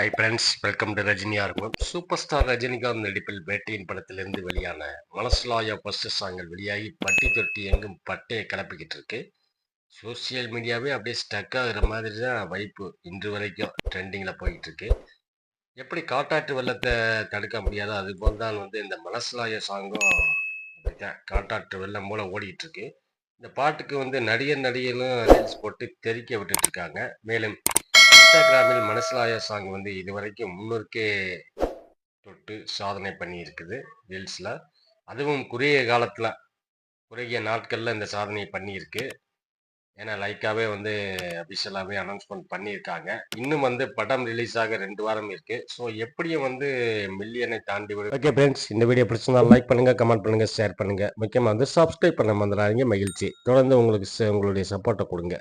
High friends welcome to ரஜினியா இருக்கும் super star Rajinikanth நடிப்பில் வேட்டையின் படத்திலிருந்து வெளியான மனசுலாயா ஃபர்ஸ்ட் சாங்கல் வெளியாகி பட்டி தொட்டி எங்கும் பட்டையை கிளப்பிக்கிட்டு இருக்கு சோசியல் மீடியாவே அப்படியே ஸ்டக் ஆகுற மாதிரி தான் வைப்பு இன்று வரைக்கும் ட்ரெண்டிங்கில் போயிட்டு இருக்கு எப்படி காட்டாற்று வெள்ளத்தை தடுக்க முடியாதோ அது போல் தான் வந்து இந்த மனசுலாய சாங்கும் காட்டாற்று வெள்ளம் போல ஓடிட்டு இருக்கு இந்த பாட்டுக்கு வந்து நடிகர் நடிகரும் ரீல்ஸ் போட்டு தெறிக்க விட்டுட்டு இருக்காங்க மேலும் இன்ஸ்டாகிராமில் மனசிலாய சாங் வந்து இதுவரைக்கும் முன்னூறுக்கே தொட்டு சாதனை பண்ணியிருக்குது ரீல்ஸில். அதுவும் குறுகிய காலத்தில் குறுகிய நாட்களில் இந்த சாதனையை பண்ணியிருக்கு. ஏன்னா லைக்காகவே வந்து அபிஷியலாகவே அனௌன்ஸ்மெண்ட் பண்ணியிருக்காங்க. இன்னும் வந்து படம் ரிலீஸ் ஆக ரெண்டு வாரம் இருக்கு. ஸோ எப்படியும் வந்து மில்லியனை தாண்டி விடும். ஓகே ஃப்ரெண்ட்ஸ் இந்த வீடியோ பிடிச்சிருந்தா லைக் பண்ணுங்க கமெண்ட் பண்ணுங்க ஷேர் பண்ணுங்க. முக்கியமாக வந்து சப்ஸ்கிரைப் பண்ண மறந்துடாதீங்க. மகிழ்ச்சி. தொடர்ந்து உங்களுக்கு உங்களுடைய சப்போர்ட்டை கொடுங்க.